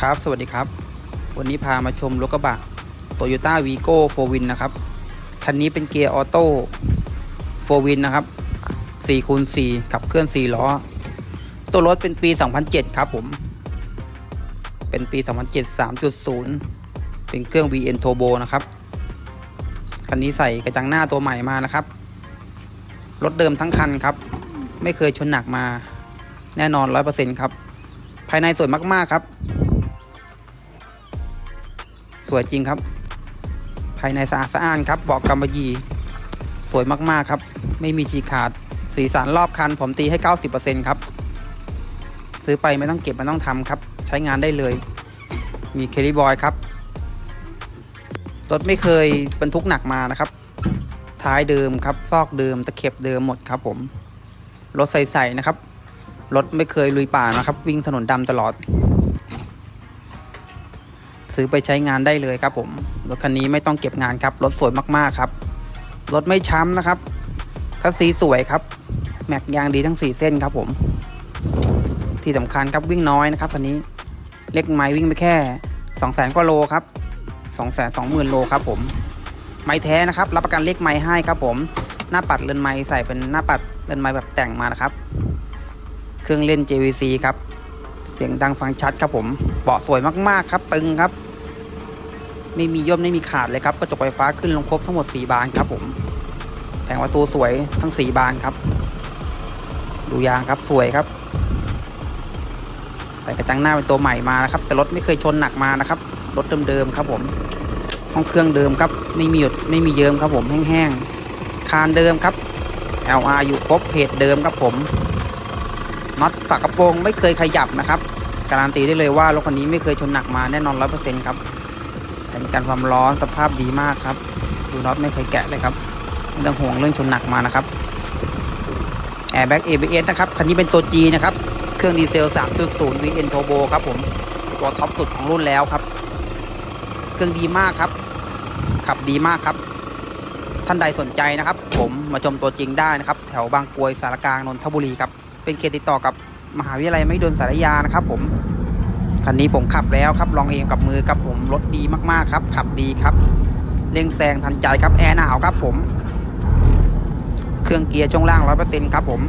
ครับ สวัสดีครับ วันนี้พามาชมรถกระบะ Toyota Vigo 4 Win นะครับ คันนี้เป็นเกียร์ออโต้4 Win นะครับ4คูณ4ขับเคลื่อน 4 ล้อ ตัวรถเป็นปี 2007 ครับผม เป็นปี 2007 3.0 เป็นเครื่อง VN Turbo นะครับ คันนี้ใส่กระจังหน้าตัวใหม่มานะครับ รถเดิมทั้งคันครับ ไม่เคยชนหนักมา แน่นอน 100%ครับ ภายในสวยมาก ๆ ครับ สวยจริงครับ ภายในสะอาดสะอ้านครับเบาะกำมะหยี่สวยมากๆครับ ไม่มีฉีกขาด สีสันรอบคันผมตีให้ 90%ครับ ซื้อไปไม่ต้องเก็บไม่ต้องทำครับ ใช้งานได้เลย มีเคลิบอยครับ รถไม่เคยบรรทุกหนักมานะครับ ท้ายเดิมครับ ซอกเดิม ตะเข็บเดิมหมดครับผม รถใสๆนะครับ รถไม่เคยลุยป่านะครับ วิ่งถนนดำตลอด ซื้อไปใช้งานได้เลยครับผมรถคันนี้ไม่ต้องเก็บงานครับรถสวยมากๆครับรถไม่ช้ำนะครับคัสซีสวยครับ แม็กยางดีทั้ง 4 เส้นครับผม ที่สำคัญครับวิ่งน้อยนะครับคันนี้เล็กไม้วิ่งไปแค่ 2 0 0 0 0 0กว่าโลครับ2 2 0 0 0 0โลครับผม ไม้แท้นะครับ รับประกันเลขไม้ให้ครับผม หน้าปัดเรือนไม้ใส่เป็นหน้าปัดเรือนไม้แบบแต่งมานะครับ เครื่องเล่น JVC ครับ เสียงดังฟังชัดครับผม เบาะสวยมากๆครับ ตึงครับ ไม่มีย่นไม่มีขาดเลยครับกระจกไฟฟ้าขึ้นลงครบทั้งหมด 4 บานครับผมแผงประตูสวยทั้ง 4 บานครับ ดูยางครับสวยครับ ใส่กระจังหน้าเป็นตัวใหม่มานะครับ แต่รถไม่เคยชนหนักมานะครับ รถเดิมๆครับผมห้องเครื่องเดิมครับ ไม่มีหยดไม่มีเยิ้มครับผมแห้งๆคานเดิมครับ LR อยู่ครบเพจเดิมครับผมน็อตฝากระโปรงไม่เคยขยับนะครับ การันตีได้เลยว่ารถคันนี้ไม่เคยชนหนักมาแน่นอนร้อยเปอร์เซ็นต์ครับ แผนการความร้อนสภาพดีมากครับดูน็อตไม่เคยแกะเลยครับไม่ต้องห่วงเรื่องชนหนักมานะครับแอร์แบ็ก ABS นะครับคันนี้เป็นตัว G นะครับเครื่องดีเซล 3.0 VN Turbo ครับผมตัวท็อปสุดของรุ่นแล้วครับ เครื่องดีมากครับ ขับดีมากครับ ท่านใดสนใจนะครับ ผมมาชมตัวจริงได้นะครับ แถวบางกรวยสารกลางนนทบุรีครับ เป็นเขตติดต่อกับมหาวิทยาลัยไม่ดนสารยานะครับผม คันนี้ผมขับแล้วครับลองเองกับมือครับผมรถดีมากๆครับ ขับดีครับเร่งแซงทันใจครับแอร์หนาวครับผม เครื่องเกียร์ช่วงล่างร้อยเปอร์เซ็นครับผม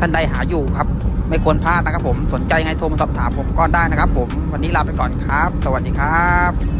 ท่านใดหาอยู่ครับ ไม่ควรพลาดนะครับผมสนใจไงโทรมาสอบถามผมก็ได้นะครับผม วันนี้ลาไปก่อนครับ สวัสดีครับ